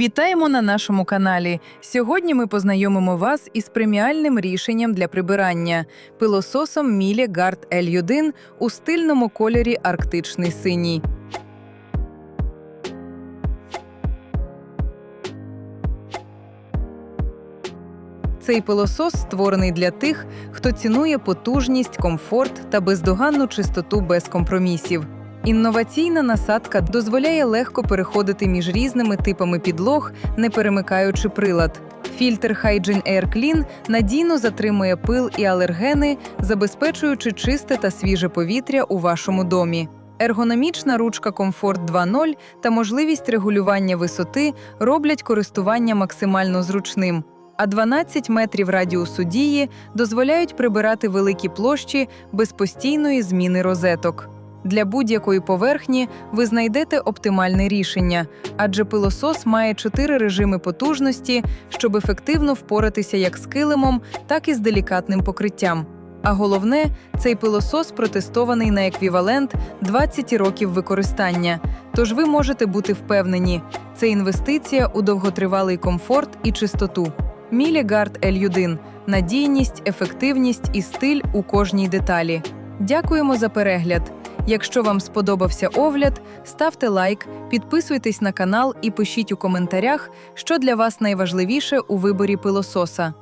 Вітаємо на нашому каналі. Сьогодні ми познайомимо вас із преміальним рішенням для прибирання пилососом Мілі Гард L1 у стильному кольорі Арктичний синій. Цей пилосос створений для тих, хто цінує потужність, комфорт та бездоганну чистоту без компромісів. Інноваційна насадка дозволяє легко переходити між різними типами підлог, не перемикаючи прилад. Фільтр Hygiene Air Clean надійно затримує пил і алергени, забезпечуючи чисте та свіже повітря у вашому домі. Ергономічна ручка Comfort 2.0 та можливість регулювання висоти роблять користування максимально зручним. А 12 метрів радіусу дії дозволяють прибирати великі площі без постійної зміни розеток. Для будь-якої поверхні ви знайдете оптимальне рішення, адже пилосос має чотири режими потужності, щоб ефективно впоратися як з килимом, так і з делікатним покриттям. А головне, цей пилосос протестований на еквівалент 20 років використання. Тож ви можете бути впевнені, це інвестиція у довготривалий комфорт і чистоту. Мілігард L1 – надійність, ефективність і стиль у кожній деталі. Дякуємо за перегляд. Якщо вам сподобався огляд, ставте лайк, підписуйтесь на канал і пишіть у коментарях, що для вас найважливіше у виборі пилососа.